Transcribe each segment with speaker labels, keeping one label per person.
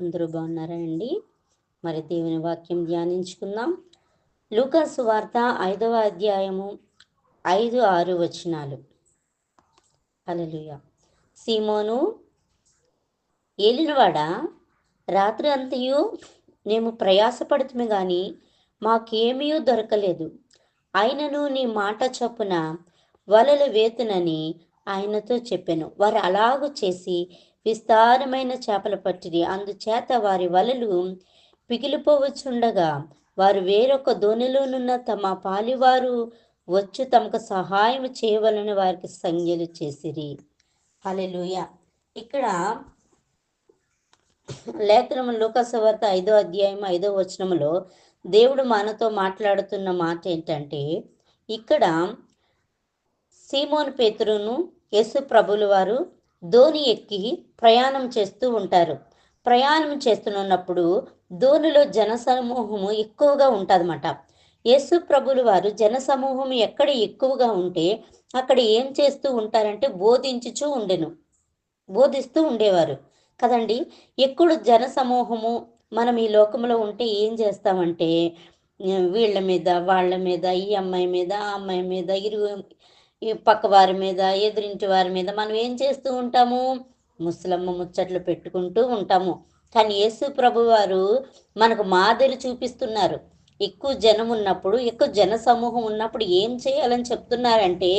Speaker 1: అందరూ బాగున్నారా అండి? మరి దేవుని వాక్యం ధ్యానించుకుందాం. లూకాసు వార్త ఐదవ అధ్యాయము ఐదు ఆరు వచనాలు. అలలుయ సీమోను ఏలినవాడ? రాత్రి అంతయు మేము ప్రయాసపడుతుమే కానీ మాకేమీ దొరకలేదు. ఆయనను నీ మాట చొప్పున వలలు వేతునని ఆయనతో చెప్పాను. వారు అలాగూ చేసి విస్తారమైన చేపలు పట్టిరి అందుచేత వారి వలలు పిగిలిపోవచ్చుండగా వారు వేరొక దోనిలోనున్న తమ పాలివారు వచ్చి తమకు సహాయం చేయవలని వారికి సంజ్ఞలు చేసిరి. అలెలుయ ఇక్కడ లేఖనం లోకసవార్త ఐదో అధ్యాయం ఐదో వచనములో దేవుడు మనతో మాట్లాడుతున్న మాట ఏంటంటే ఇక్కడ సీమోన్ పేతురును యేసు ప్రభులు వారు ధోని ఎక్కి ప్రయాణం చేస్తూ ఉంటారు. ప్రయాణం చేస్తున్నప్పుడు ధోనిలో జనసమూహము ఎక్కువగా ఉంటుందన్నమాట. యేసు ప్రభులు వారు జనసమూహం ఎక్కడ ఎక్కువగా ఉంటే అక్కడ ఏం చేస్తూ ఉంటారంటే బోధించుచూ ఉండెను. బోధిస్తూ ఉండేవారు. కదండి ఎక్కువ జనసమూహము మనం ఈ లోకంలో ఉంటే ఏం చేస్తామంటే వీళ్ళ మీద వాళ్ళ మీద ఈ అమ్మాయి మీద ఆ అమ్మాయి మీద ఇరుగు ఈ పక్క వారి మీద ఎదురింటి వారి మీద మనం ఏం చేస్తూ ఉంటాము? ముసలమ్మ ముచ్చట్లు పెట్టుకుంటూ ఉంటాము. కానీ యేసు ప్రభు వారు మనకు మాదిరి చూపిస్తున్నారు. ఎక్కువ జనం ఉన్నప్పుడు ఎక్కువ జన సమూహం ఉన్నప్పుడు ఏం చేయాలని చెప్తున్నారంటే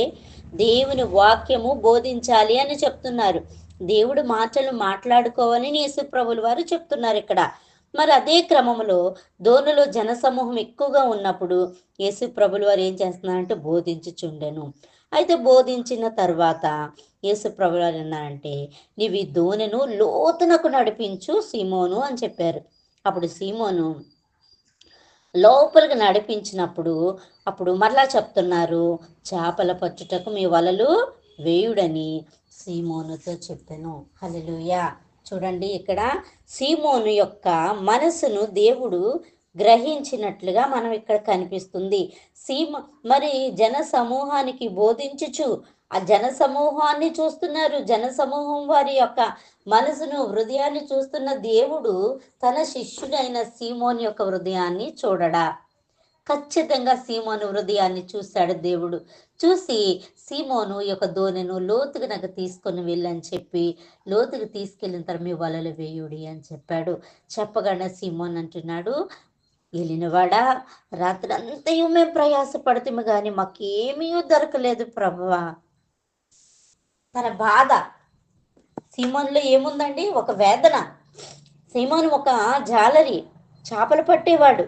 Speaker 1: దేవుని వాక్యము బోధించాలి అని చెప్తున్నారు. దేవుడు మాటలు మాట్లాడుకోవాలని యేసు ప్రభుల వారు చెప్తున్నారు ఇక్కడ. మరి అదే క్రమంలో దోనులో జనసమూహం ఎక్కువగా ఉన్నప్పుడు యేసు ప్రభులు వారు ఏం చేస్తున్నారంటే బోధించుచుండెను. అయితే బోధించిన తర్వాత యేసు ప్రభులు వారు అన్నారంటే నీవు ఈ దోణిను లోతునకు నడిపించు సీమోను అని చెప్పారు. అప్పుడు సీమోను లోపలికి నడిపించినప్పుడు అప్పుడు మరలా చెప్తున్నారు చేపల పచ్చుటకు మీ వలలు వేయుడని సీమోనుతో చెప్పాను. హలలుయా చూడండి ఇక్కడ సీమోను యొక్క మనసును దేవుడు గ్రహించినట్లుగా మనం ఇక్కడ కనిపిస్తుంది. సీమ మరి జన సమూహానికి బోధించుచు ఆ జన సమూహాన్ని చూస్తున్నారు. జన సమూహం వారి యొక్క మనసును హృదయాన్ని చూస్తున్న దేవుడు తన శిష్యుడైన సీమోని యొక్క హృదయాన్ని చూడడా? ఖచ్చితంగా సీమోను హృదయాన్ని చూశాడు దేవుడు. చూసి సీమోను యొక్క దోనెను లోతుకు నాకు తీసుకొని వెళ్ళని చెప్పి లోతుకు తీసుకెళ్ళిన తర్వాత మీ వలలు వేయుడి అని చెప్పాడు. చెప్పగానే సీమోన్ అంటున్నాడు వెళ్ళినవాడా రాత్రి అంతయు మేము ప్రయాసపడుతాము కానీ మాకేమీ దొరకలేదు ప్రభువా. తన బాధ. సీమోన్లో ఏముందండి? ఒక వేదన. సీమోన్ ఒక జాలరి. చేపలు పట్టేవాడు.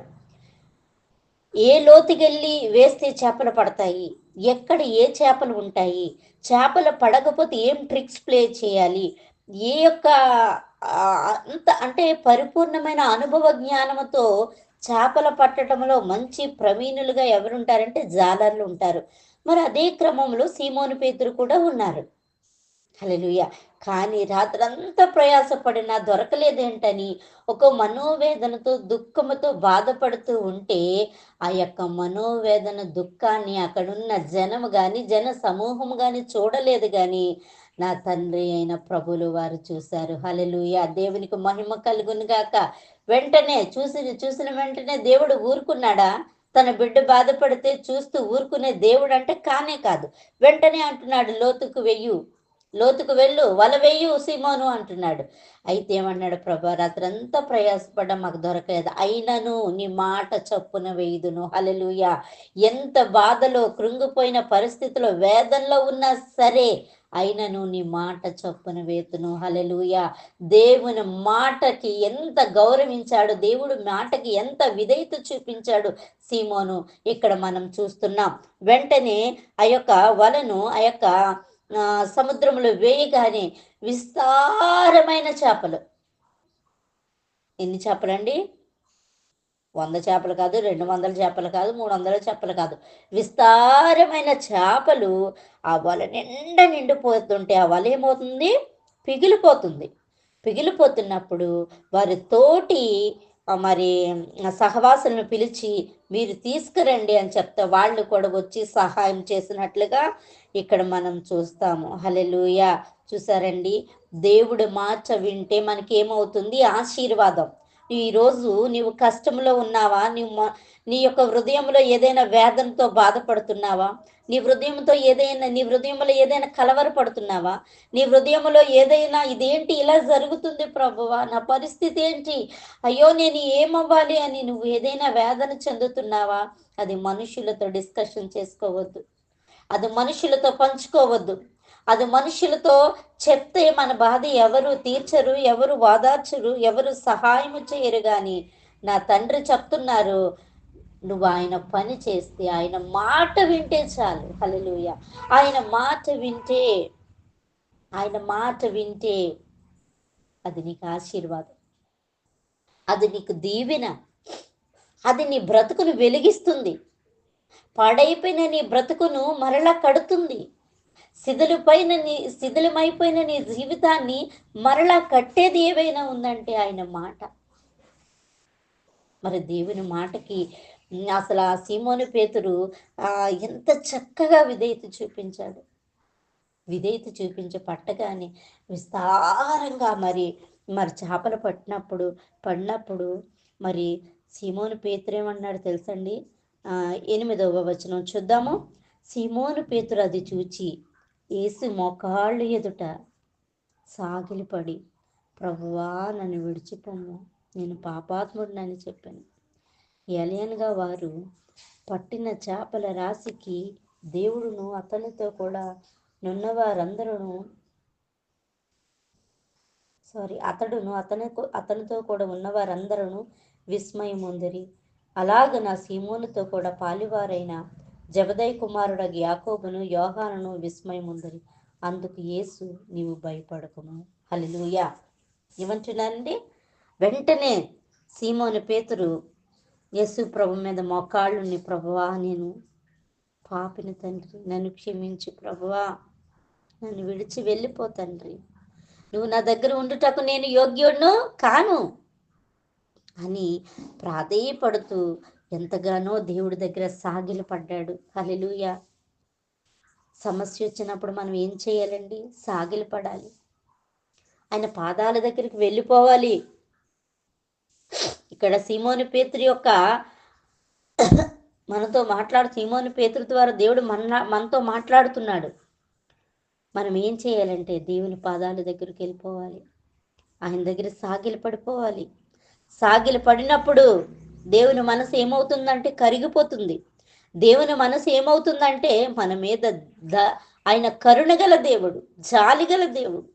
Speaker 1: ఏ లోతుకెళ్ళి వేస్తే చేపలు పడతాయి? ఎక్కడ ఏ చేపలు ఉంటాయి? చేపలు పడకపోతే ఏం ట్రిక్స్ ప్లే చేయాలి? ఏ యొక్క అంత అంటే పరిపూర్ణమైన అనుభవ జ్ఞానంతో చేపల పట్టడంలో మంచి ప్రవీణులుగా ఎవరుంటారంటే జాలర్లు ఉంటారు. మరి అదే క్రమంలో సీమోను పేతురు కూడా ఉన్నారు. హలలుయ కానీ రాత్రంతా ప్రయాసపడినా దొరకలేదేంటని ఒక మనోవేదనతో దుఃఖముతో బాధపడుతూ ఉంటే ఆ యొక్క మనోవేదన దుఃఖాన్ని అక్కడున్న జనము కానీ జన సమూహం కానీ చూడలేదు కానీ నా తండ్రి అయిన ప్రభులు వారు చూశారు. హలలుయ దేవునికి మహిమ కలుగును గాక. వెంటనే చూసి చూసిన వెంటనే దేవుడు ఊరుకున్నాడా? తన బిడ్డ బాధపడితే చూస్తూ ఊరుకునే దేవుడు అంటే కానే కాదు. వెంటనే అంటున్నాడు లోతుకు వెయ్యు. లోతుకు వెళ్ళు. వల వెయ్యు సీమోను అంటున్నాడు. అయితే ఏమన్నాడు ప్రభా రాత్రంతా ప్రయాసపడ్డా మాకు దొరకలేదు. అయినను నీ మాట చప్పున వేయుదును. హలలుయ ఎంత బాధలో కృంగిపోయిన పరిస్థితిలో వేదనలో ఉన్నా సరే అయినను నీ మాట చొప్పున వేతును. హలలుయ దేవుని మాటకి ఎంత గౌరవించాడు దేవుడు మాటకి ఎంత విధేయత చూపించాడు సీమోను. ఇక్కడ మనం చూస్తున్నాం వెంటనే ఆ యొక్క వలను ఆ యొక్క సముద్రంలో వేయగానే విస్తారమైన చేపలు. ఎన్ని చేపలండి? వంద చేపలు కాదు రెండు వందల చేపలు కాదు మూడు వందల చేపలు కాదు. విస్తారమైన చేపలు ఆ వల నిండా నిండిపోతుంటే ఆ వల ఏమవుతుంది? పిగిలిపోతుంది. పిగిలిపోతున్నప్పుడు వారి తోటి మరి సహవాసులను పిలిచి మీరు తీసుకురండి అని చెప్తే వాళ్ళు కూడా వచ్చి సహాయం చేసినట్లుగా ఇక్కడ మనం చూస్తాము. హలెలుయ చూసారండి? దేవుడు మాట వింటే మనకి ఏమవుతుంది ఆశీర్వాదం. ఈరోజు నీవు కష్టంలో ఉన్నావా? నీవు మ- నీ యొక్క హృదయంలో ఏదైనా వేదనతో బాధపడుతున్నావా? నీ హృదయంతో ఏదైనా నీ హృదయంలో ఏదైనా కలవరపడుతున్నావా? నీ హృదయంలో ఏదైనా ఇదేంటి ఇలా జరుగుతుంది ప్రభువా? నా పరిస్థితి ఏంటి? అయ్యో నేను ఏమవ్వాలి అని నువ్వు ఏదైనా వేదన చెందుతున్నావా? అది మనుషులతో డిస్కషన్ చేసుకోవద్దు. అది మనుషులతో పంచుకోవద్దు. అది మనుషులతో చెప్తే మన బాధ ఎవరు తీర్చరు ఎవరు వాదార్చరు ఎవరు సహాయము చేయరు కానీ నా తండ్రి చెప్తున్నారు నువ్వు ఆయన పని చేస్తే ఆయన మాట వింటే చాలు. హలలుయ ఆయన మాట వింటే ఆయన మాట వింటే అది నీకు ఆశీర్వాదం. అది నీకు దీవెన. అది నీ బ్రతుకును వెలిగిస్తుంది. పాడైపోయిన నీ బ్రతుకును మరలా కడుతుంది. శిథిలిపైన నీ శిథిలమైపోయిన నీ జీవితాన్ని మరలా కట్టేది ఏవైనా ఉందంటే ఆయన మాట. మరి దేవుని మాటకి అసలు ఆ సీమోని పేతురు ఎంత చక్కగా విధేయత చూపించాడు. విధేయత చూపించి పట్టగానే విస్తారంగా మరి మరి చేపలు పట్టినప్పుడు పడినప్పుడు మరి సీమోని పేతురు ఏమన్నాడు తెలుసండి? ఎనిమిదవ వచనం చూద్దాము. సిమోను పేతురు అది చూచి ఏసు మోకాళ్ళు ఎదుట సాగిలిపడి ప్రభువా నన్ను విడిచిపోము. నేను పాపాత్ముడినని చెప్పాను. ఎలియన్గా వారు పట్టిన చేపల రాశికి దేవుడును అతనితో కూడా నున్న వారందరూ సారీ అతడును అతని అతనితో కూడా ఉన్నవారందరూ విస్మయం ఉందిరి అలాగ నా సీమోనుతో కూడా పాలివారైన జబదయ్ కుమారుడ యాకోబును యోహానును విస్మయం ఉందిరి అందుకు యేసు నీవు భయపడకుము. హలిలుయా ఏమంటున్నారండి వెంటనే సీమోని పేతురు యేసు ప్రభు మీద మోకాళ్ళుని ప్రభువా నేను పాపిని తండ్రి. నన్ను క్షమించి ప్రభువా. నన్ను విడిచి వెళ్ళిపో తండ్రి. నువ్వు నా దగ్గర ఉండుటకు నేను యోగ్యుడును కాను. అని ప్రాధేయపడుతూ ఎంతగానో దేవుడి దగ్గర సాగిలు పడ్డాడు. హల్లెలూయా. సమస్య వచ్చినప్పుడు మనం ఏం చేయాలండి? సాగిలు పడాలి. ఆయన పాదాల దగ్గరికి వెళ్ళిపోవాలి. ఇక్కడ సీమోని పేతురి యొక్క మనతో మాట్లాడు సీమోని పేతురు ద్వారా దేవుడు మన మనతో మాట్లాడుతున్నాడు. మనం ఏం చేయాలంటే దేవుని పాదాల దగ్గరికి వెళ్ళిపోవాలి. ఆయన దగ్గర సాగిలు పడిపోవాలి. సాగిలు పడినప్పుడు దేవుని మనసు ఏమవుతుందంటే కరిగిపోతుంది. దేవుని మనసు ఏమవుతుందంటే మన మీద ద ఆయన కరుణగల దేవుడు జాలిగల దేవుడు.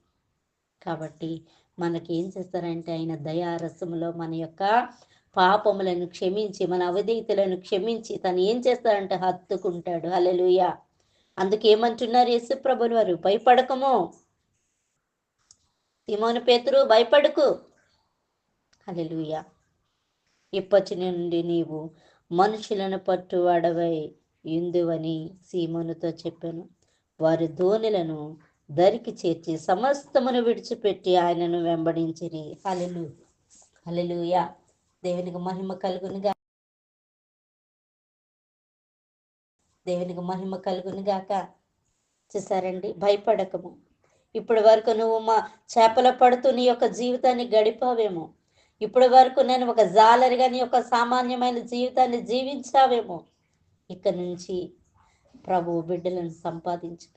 Speaker 1: కాబట్టి మనకి ఏం చేస్తారంటే ఆయన దయారసములో మన యొక్క పాపములను క్షమించి మన అవధీతులను క్షమించి తను ఏం చేస్తాడంటే హత్తుకుంటాడు. హల్లెలూయా. అందుకేమంటున్నారు యేసు వారు? భయపడకము. తిమోను పేతురు భయపడకు. హల్లెలూయా. ఇప్పటి నుండి నీవు మనుషులను పట్టువాడవై ఇందువని సీమనుతో చెప్పాను. వారి ధోనిలను దరికి చేర్చి సమస్తమును విడిచిపెట్టి ఆయనను వెంబడించిరి. హల్లెలూ హల్లెలూయా. దేవునికి మహిమ కలుగునుగా దేవునికి మహిమ కలుగును గాక. చూసారండి? భయపడకము. ఇప్పటి వరకు నువ్వు మా చేపల పడుతూ నీ యొక్క జీవితాన్ని గడిపావేమో. ఇప్పటి వరకు నేను ఒక జాలరిగా నీ యొక్క సామాన్యమైన జీవితాన్ని జీవించావేమో. ఇక నుంచి ప్రభు బిడ్డలను సంపాదించుక.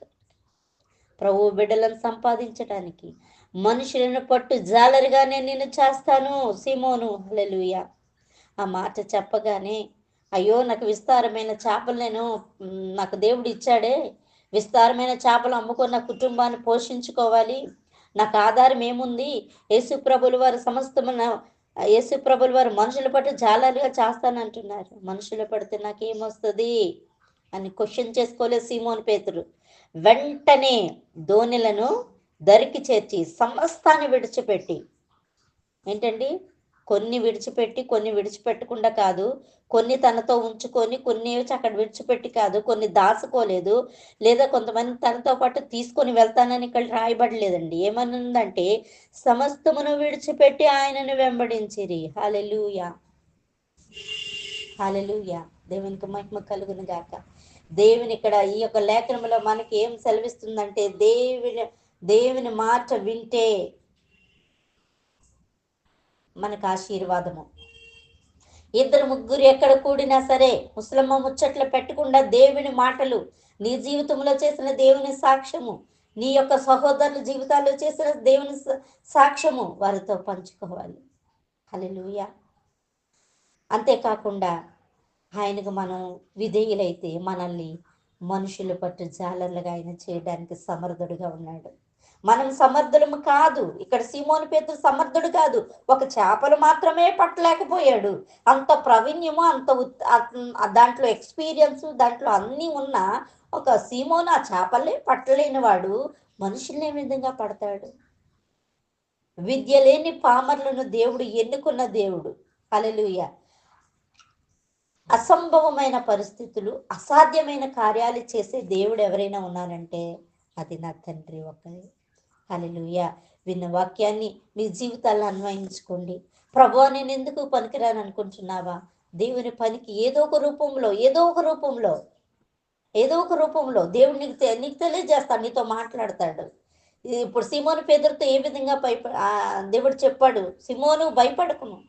Speaker 1: ప్రభు బిడ్డలను సంపాదించడానికి మనుషులను పట్టు జాలరిగా నేను చేస్తాను సిమోను. హల్లెలూయా. ఆ మాట చెప్పగానే అయ్యో నాకు విస్తారమైన చేపలు నేను నాకు దేవుడు ఇచ్చాడే. విస్తారమైన చేపలు అమ్ముకొని నా కుటుంబాన్ని పోషించుకోవాలి. నాకు ఆధారం ఏముంది? యేసు ప్రభులు వారు సమస్తమైన యేసు ప్రభులు వారు మనుషుల పట్టు జాలాలుగా చేస్తానంటున్నారు. మనుషుల పడితే నాకేమొస్తుంది? అని క్వశ్చన్ చేసుకోలేదు సీమోన్ పేతుడు వెంటనే ధోనిలను దరికి చేర్చి సమస్తాన్ని విడిచిపెట్టి. ఏంటండి? కొన్ని విడిచిపెట్టి కొన్ని విడిచిపెట్టకుండా కాదు. కొన్ని తనతో ఉంచుకొని కొన్ని అక్కడ విడిచిపెట్టి కాదు. కొన్ని దాచుకోలేదు. లేదా కొంతమంది తనతో పాటు తీసుకొని వెళ్తానని ఇక్కడ రాయబడలేదండి. ఏమనుందంటే సమస్తమును విడిచిపెట్టి ఆయనను వెంబడించిరి. హాలెలుయా హాలెలుయా దేవునికి మహిమ కలుగును గాక. దేవుని ఇక్కడ ఈ యొక్క లేఖనంలో మనకి ఏం సెలవిస్తుందంటే దేవుని దేవుని మాట వింటే మనకు ఆశీర్వాదము. ఇద్దరు ముగ్గురు ఎక్కడ కూడినా సరే ముసలమ్మ ముచ్చట్లు పెట్టకుండా దేవుని మాటలు నీ జీవితంలో చేసిన దేవుని సాక్ష్యము నీ యొక్క సహోదరుల జీవితాల్లో చేసిన దేవుని సాక్ష్యము వారితో పంచుకోవాలి. హలెలుయ అంతేకాకుండా ఆయనకు మనం విధేయులైతే మనల్ని మనుషులు పట్టు జాలర్లుగా ఆయన చేయడానికి సమర్థుడుగా ఉన్నాడు. మనం సమర్థులము కాదు. ఇక్కడ సీమోని పేతురు సమర్థుడు కాదు. ఒక చేపలు మాత్రమే పట్టలేకపోయాడు. అంత ప్రావీణ్యము అంత దాంట్లో ఎక్స్పీరియన్స్ దాంట్లో అన్నీ ఉన్న ఒక సీమోను ఆ చేపలే పట్టలేని వాడు మనుషుల్ని ఏ విధంగా పడతాడు? విద్య లేని పామర్లను దేవుడు ఎన్నుకున్న దేవుడు. హల్లెలూయా. అసంభవమైన పరిస్థితులు అసాధ్యమైన కార్యాలు చేసే దేవుడు ఎవరైనా ఉన్నారంటే అది నా తండ్రి ఒకరే అలెలుయ విన్న వాక్యాన్ని మీ జీవితాల్లో అన్వయించుకోండి. ప్రభు నేను ఎందుకు పనికిరాను అనుకుంటున్నావా? దేవుని పనికి ఏదో ఒక రూపంలో ఏదో ఒక రూపంలో ఏదో ఒక రూపంలో దేవుడు నీకు తె- నీకు తెలియజేస్తాడు నీతో మాట్లాడతాడు. ఇప్పుడు సిమోను పేదరితో ఏ విధంగా భయప దేవుడు చెప్పాడు సిమోను భయపడకును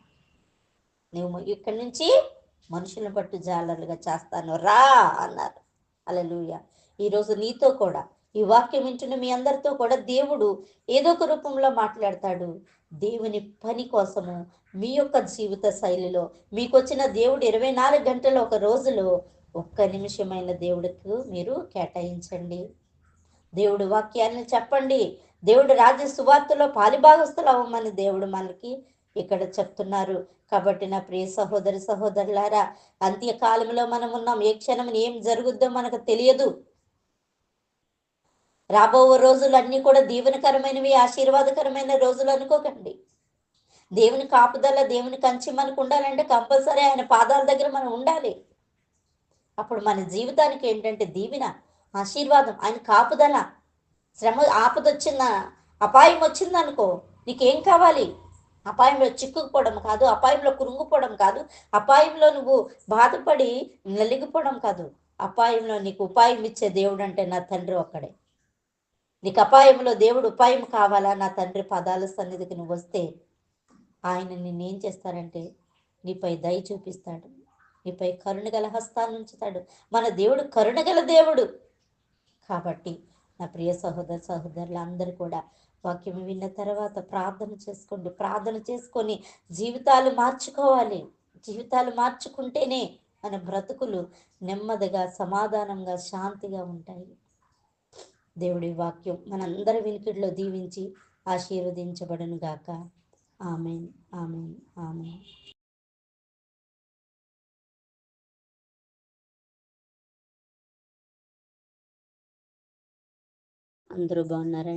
Speaker 1: నువ్వు ఇక్కడి నుంచి మనుషులను బట్టి జాలర్లుగా చేస్తాను. రా అన్నారు. అలలుయ ఈరోజు నీతో కూడా ఈ వాక్యం వింటున్న మీ అందరితో కూడా దేవుడు ఏదో ఒక రూపంలో మాట్లాడతాడు. దేవుని పని కోసము మీ యొక్క జీవిత శైలిలో మీకు వచ్చిన దేవుడు ఇరవై నాలుగు గంటల ఒక రోజులో ఒక్క నిమిషమైన దేవుడికి మీరు కేటాయించండి. దేవుడు వాక్యాన్ని చెప్పండి. దేవుడు రాజ్య సువార్తలో పాలిభాగస్తులు అవ్వమని దేవుడు మనకి ఇక్కడ చెప్తున్నారు. కాబట్టి నా ప్రియ సహోదరి సహోదరులారా అంత్యకాలంలో మనం ఉన్నాం ఏ క్షణం ఏం జరుగుద్దో మనకు తెలియదు. రాబో రోజులు అన్నీ కూడా దీవెనకరమైనవి ఆశీర్వాదకరమైన రోజులు అనుకోకండి. దేవుని కాపుదల దేవుని కంచి మనకు ఉండాలంటే కంపల్సరీ ఆయన పాదాల దగ్గర మనం ఉండాలి. అప్పుడు మన జీవితానికి ఏంటంటే దీవెన ఆశీర్వాదం ఆయన కాపుదల. శ్రమ ఆపద వచ్చిందా అపాయం వచ్చిందనుకో నీకేం కావాలి? అపాయంలో చిక్కుకుపోవడం కాదు అపాయంలో కురుంగిపోవడం కాదు అపాయంలో నువ్వు బాధపడి నలిగిపోవడం కాదు. అపాయంలో నీకు ఉపాయం ఇచ్చే దేవుడు అంటే నా తండ్రి ఒక్కడే. నీకు అపాయంలో దేవుడు ఉపాయం కావాలా? నా తండ్రి పదాల సన్నిధికి నువ్వు వస్తే ఆయన నిన్నేం చేస్తారంటే నీపై దయ చూపిస్తాడు. నీపై కరుణగల హస్తాన్ని ఉంచుతాడు. మన దేవుడు కరుణగల దేవుడు. కాబట్టి నా ప్రియ సహోదర సహోదరులు అందరూ కూడా వాక్యం విన్న తర్వాత ప్రార్థన చేసుకోండి. ప్రార్థన చేసుకొని జీవితాలు మార్చుకోవాలి. జీవితాలు మార్చుకుంటేనే మన బ్రతుకులు నెమ్మదిగా సమాధానంగా శాంతిగా ఉంటాయి. దేవుడి వాక్యం మనందరి వినికిడిలో దీవించి ఆశీర్వదించబడను గాక. Amen amen amen. అందరూ బాగున్నారా?